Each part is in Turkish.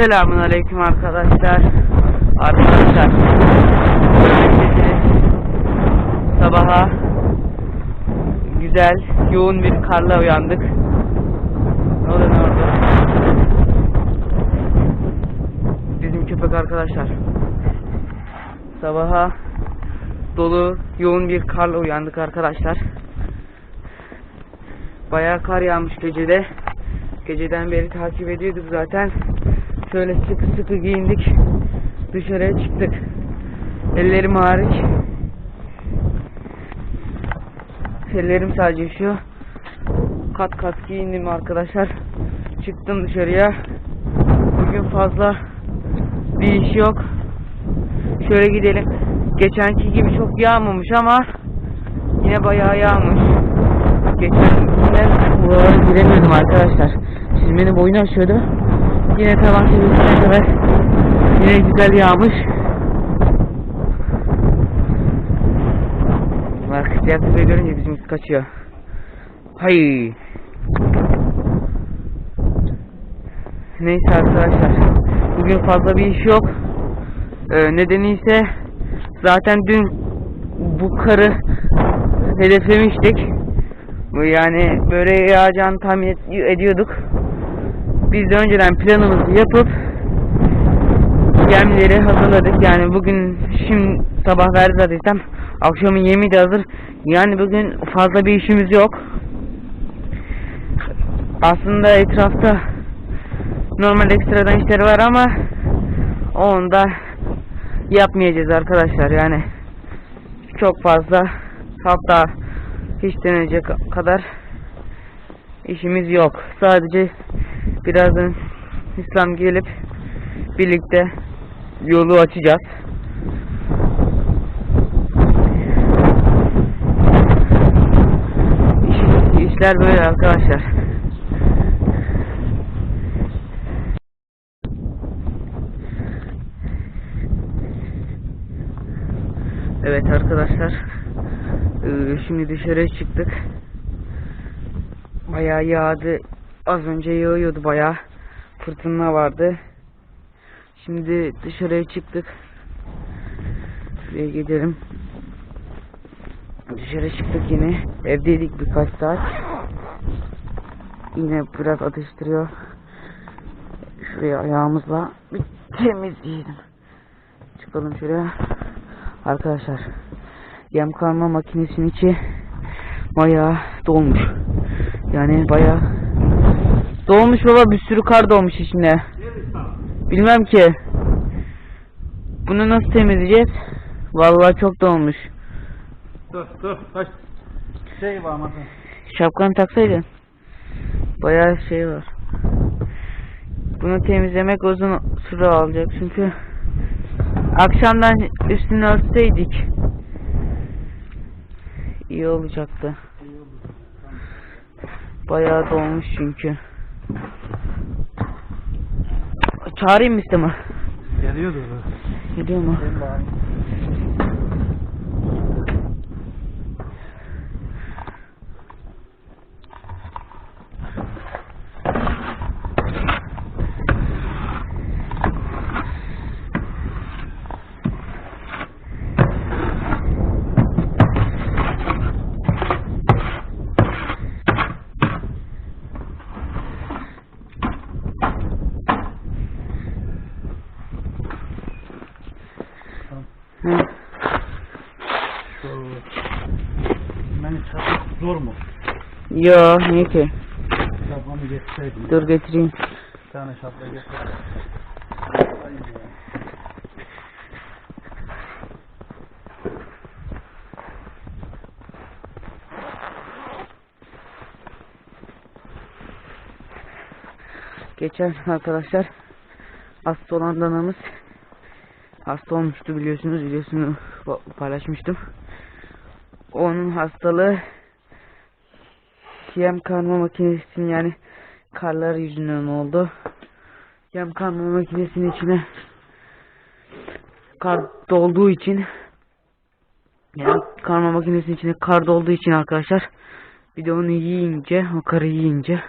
Selamun Aleyküm arkadaşlar. Arkadaşlar. Sabaha güzel, yoğun bir karla uyandık. Ne oluyor lan orada? Bizim köpek arkadaşlar. Sabaha dolu, yoğun bir karla uyandık arkadaşlar. Bayağı kar yağmış gecede. Geceden beri takip ediyorduk zaten. Şöyle sıkı sıkı giyindik. Dışarıya çıktık. Ellerim hariç. Ellerim sadece şu. Kat kat giyindim arkadaşlar. Çıktım dışarıya. Bugün fazla bir iş yok. Şöyle gidelim. Geçenki gibi çok yağmamış ama yine bayağı yağmış. Geçenkinden buralara giremiyordum arkadaşlar. Çizmenin boyunu aşıyordu. Yine tavan seviyesine kadar yine güzel yağmış. Bak siyah tepeyi görünce bizimiz kaçıyor. Hay. Neyse arkadaşlar. Bugün fazla bir iş yok. Ee, nedeni ise zaten dün bu karı hedeflemiştik. Yani böyle yağacağını tahmin ediyorduk. Biz de önceden planımızı yapıp yemleri hazırladık. Yani bugün şimdi sabah verdi zaten. Akşamın yemi de hazır. Yani bugün fazla bir işimiz yok. Aslında etrafta normal ekstradan işleri var ama onu da yapmayacağız arkadaşlar. Yani çok fazla hatta hiç denecek kadar işimiz yok. Sadece birazdan İslam gelip birlikte yolu açacağız. İş- İşler böyle arkadaşlar. Evet arkadaşlar. Ee, Şimdi dışarıya çıktık. Bayağı yağdı. Az önce yağıyordu bayağı. Fırtına vardı. Şimdi dışarıya çıktık. Şuraya gidelim. Dışarı çıktık yine. Evdeydik birkaç saat. Yine biraz atıştırıyor. Şuraya ayağımızla bir temizleyelim. Çıkalım şuraya. Arkadaşlar yem karma makinesinin içi bayağı dolmuş. Yani bayağı dolmuş baba bir sürü kar dolmuş içine. Bilmem ki. Bunu nasıl temizleyeceğiz? Vallahi çok dolmuş. Dur dur kaç şey var masa. Şapkanı taksaydın. Bayağı şey var. Bunu temizlemek uzun süre alacak çünkü akşamdan üstünü örtseydik iyi olacaktı. Bayağı dolmuş çünkü. Çağırayım mı isteme? Geliyordu bu. Gidiyor mu? Ben bağırayım. Yo niye ki? Şapkamı getirseydim. Dur getireyim. Bir tane şapka getir. Ay ya. Geçen arkadaşlar hasta olan danamız hasta olmuştu biliyorsunuz biliyorsunuz pa- paylaşmıştım. Onun hastalığı yem karma makinesinin yani karlar yüzünden oldu. Yem karma makinesinin içine kar dolduğu için yani karma makinesinin içine kar dolduğu için arkadaşlar bir de onu yiyince o karı yiyince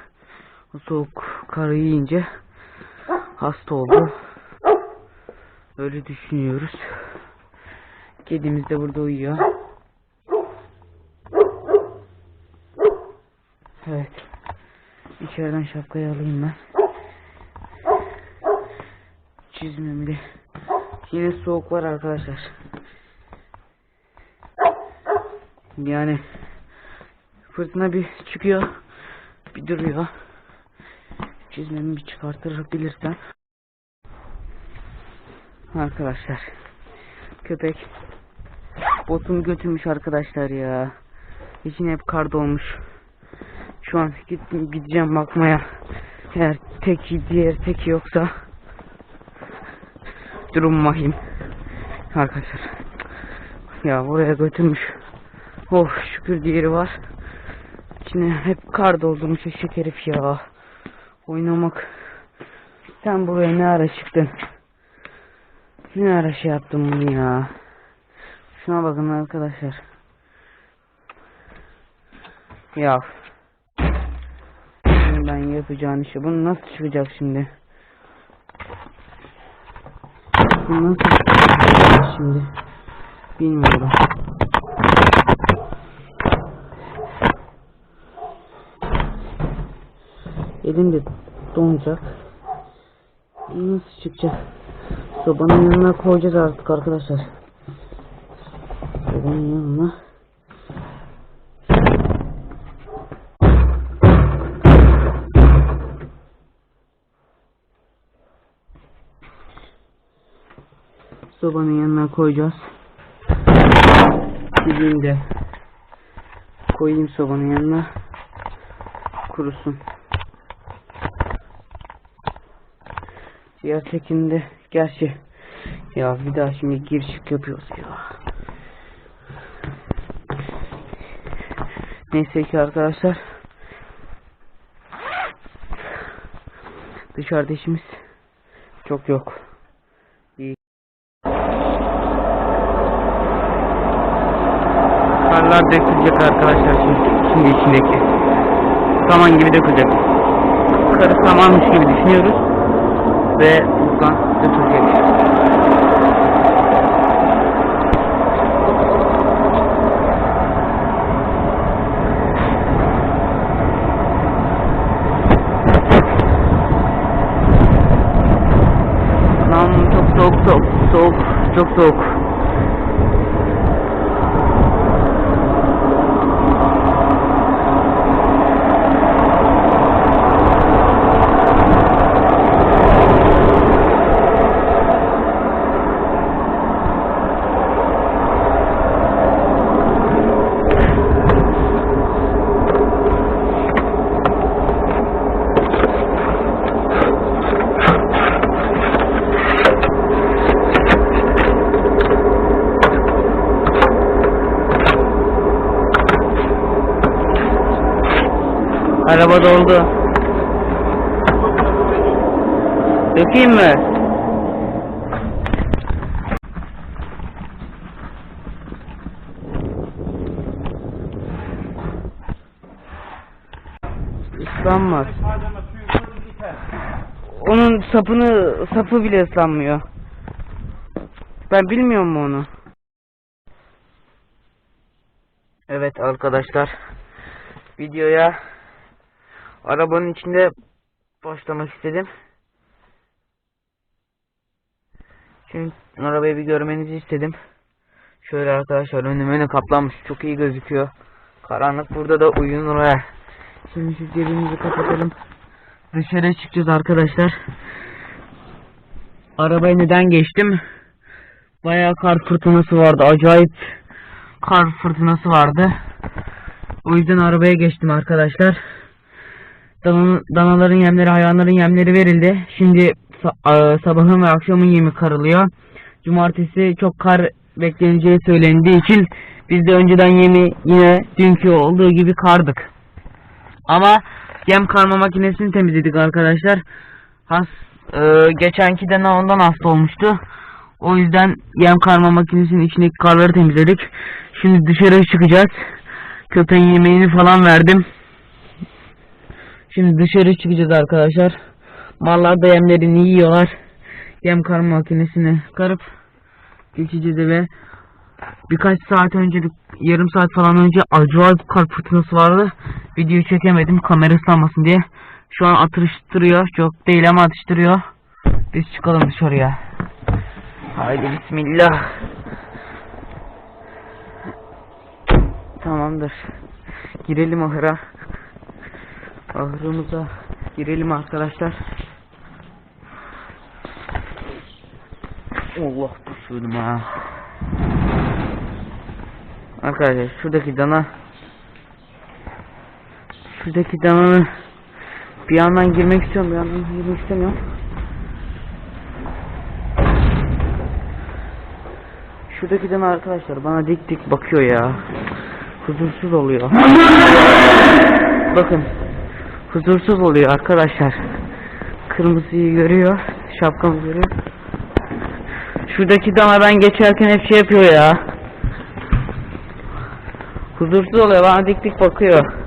o soğuk karı yiyince hasta oldu. Öyle düşünüyoruz. Kedimiz de burada uyuyor. Evet. İçeriden şapkayı alayım ben. Çizmemi de. Yine soğuk var arkadaşlar. Yani fırtına bir çıkıyor, bir duruyor. Çizmemi bir çıkartabilirsem. Arkadaşlar. Köpek botumu götürmüş arkadaşlar ya. İçine hep kar dolmuş. Şu an gittim gideceğim bakmaya. Eğer teki diğer teki yoksa durum vahim. Arkadaşlar. Ya buraya götürmüş. Oh şükür diğeri var. İçine hep kar doldurmuş eşek herif ya. Oynamak. Sen buraya ne ara çıktın? Ne ara şey yaptın bunu ya? Şuna bakın arkadaşlar. Ya. Ben yapacağım işi. Bunu nasıl çıkacak şimdi? Bu nasıl çıkacak şimdi? Bilmiyorum. Elim de donacak. Nasıl çıkacak? Sobanın yanına koyacağız artık arkadaşlar. Sobanın yanına. Sobanın yanına koyacağız. Gideyim de koyayım sobanın yanına. Kurusun. Diğer tekinde gerçi ya bir daha şimdi gir çık yapıyoruz ya. Neyse ki arkadaşlar dışarıda işimiz çok yok. İyi. Karlar dökülecek arkadaşlar şimdi, şimdi içindeki. Saman gibi dökülecek. Karı samanmış gibi düşünüyoruz ve buradan çok soğuk soğuk soğuk çok soğuk. Araba doldu. Dökeyim mi? Yeter. Onun sapını sapı bile ıslanmıyor. Ben bilmiyorum mu onu? Evet arkadaşlar. Videoya arabanın içinde başlamak istedim. Şimdi arabayı bir görmenizi istedim. Şöyle arkadaşlar önüm önü kaplanmış. Çok iyi gözüküyor. Karanlık burada da uyunur ha. Şimdi şu cebimizi kapatalım. Dışarı çıkacağız arkadaşlar. Arabaya neden geçtim? Bayağı kar fırtınası vardı. Acayip kar fırtınası vardı. O yüzden arabaya geçtim arkadaşlar. Dan- Danaların yemleri, hayvanların yemleri verildi. Şimdi sa- sabahın ve akşamın yemi karılıyor. Cumartesi çok kar bekleneceği söylendiği için biz de önceden yemi yine dünkü olduğu gibi kardık. Ama yem karma makinesini temizledik arkadaşlar. Has e, geçenki de ondan hasta olmuştu. O yüzden yem karma makinesinin içindeki karları temizledik. Şimdi dışarı çıkacağız. Köpeğin yemeğini falan verdim. Şimdi dışarı çıkacağız arkadaşlar. Mallar da yemlerini yiyorlar. Yem karma makinesine karıp geçeceğiz eve. Birkaç saat önce, bir, yarım saat falan önce acayip kar fırtınası vardı. Videoyu çekemedim kamera ıslanmasın diye. Şu an atıştırıyor. Çok değil ama atıştırıyor. Biz çıkalım dışarıya. Haydi bismillah. Tamamdır. Girelim ahıra. Ahırımıza girelim arkadaşlar. Allah düşürdüm ha. Arkadaşlar şuradaki dana şuradaki dananın bir yandan girmek istiyorum bir yandan girmek istemiyorum. Şuradaki dana arkadaşlar bana dik dik bakıyor ya. Huzursuz oluyor. Bakın. Huzursuz oluyor arkadaşlar. Kırmızıyı görüyor. Şapkamı görüyor. Şuradaki dana ben geçerken hep şey yapıyor ya. Huzursuz oluyor bana dik dik bakıyor.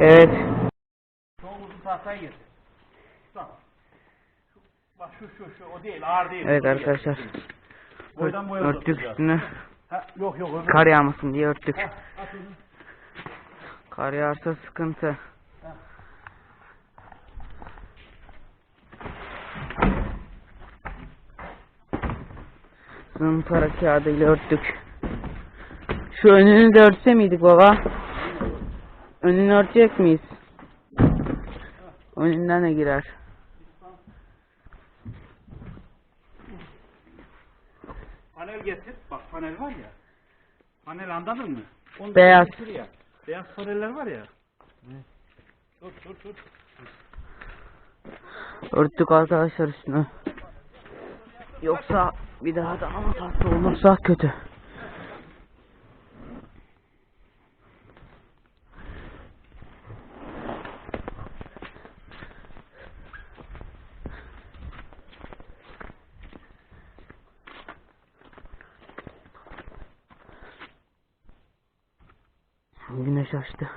Evet. Uzun tahtaya getir. Tamam. Bak şu şu şu o değil ağır değil. Evet arkadaşlar. Boydan boya Örttük üstüne. Ha, yok yok öbür. Kar yağmasın diye örttük. Ha. Kar yağarsa sıkıntı. Zımpara kağıdıyla örttük. Şu önünü de örtse miydik baba? Önünü örtecek miyiz? Önünden de girer. Panel getir. Bak panel var ya. Panel anladın mı? Onu Beyaz. getir Ya. Beyaz paneller var ya. Dur dur dur. Örttük arkadaşlar üstüne. Yoksa bir daha da ama tatlı olursa kötü. Güneş açtı.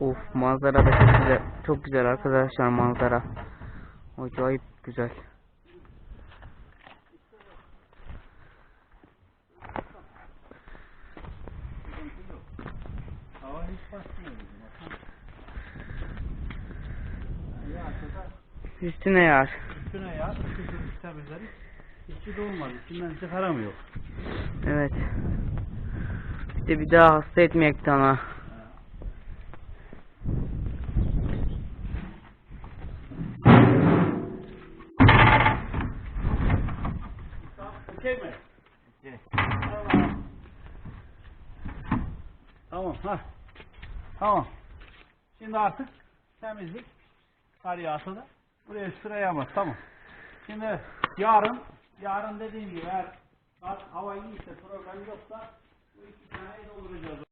Of manzara da çok güzel. Çok güzel arkadaşlar manzara. Acayip güzel. Hava hiç basmıyor bizim. Ya şurada Üstüne yağar. üstüne ya. Üstüne temizleriz. İçi de olmaz. İçinden çıkaramıyor. Evet. İşte bir daha hasta etmeyek ana. Okey mi? Tamam. Tamam. Ha. Tamam. Şimdi artık temizlik kar yağsa da buraya sıra yağmaz. Tamam. Şimdi yarın yarın dediğim gibi eğer hava iyiyse problem yoksa bu iki taneyi dolduracağız.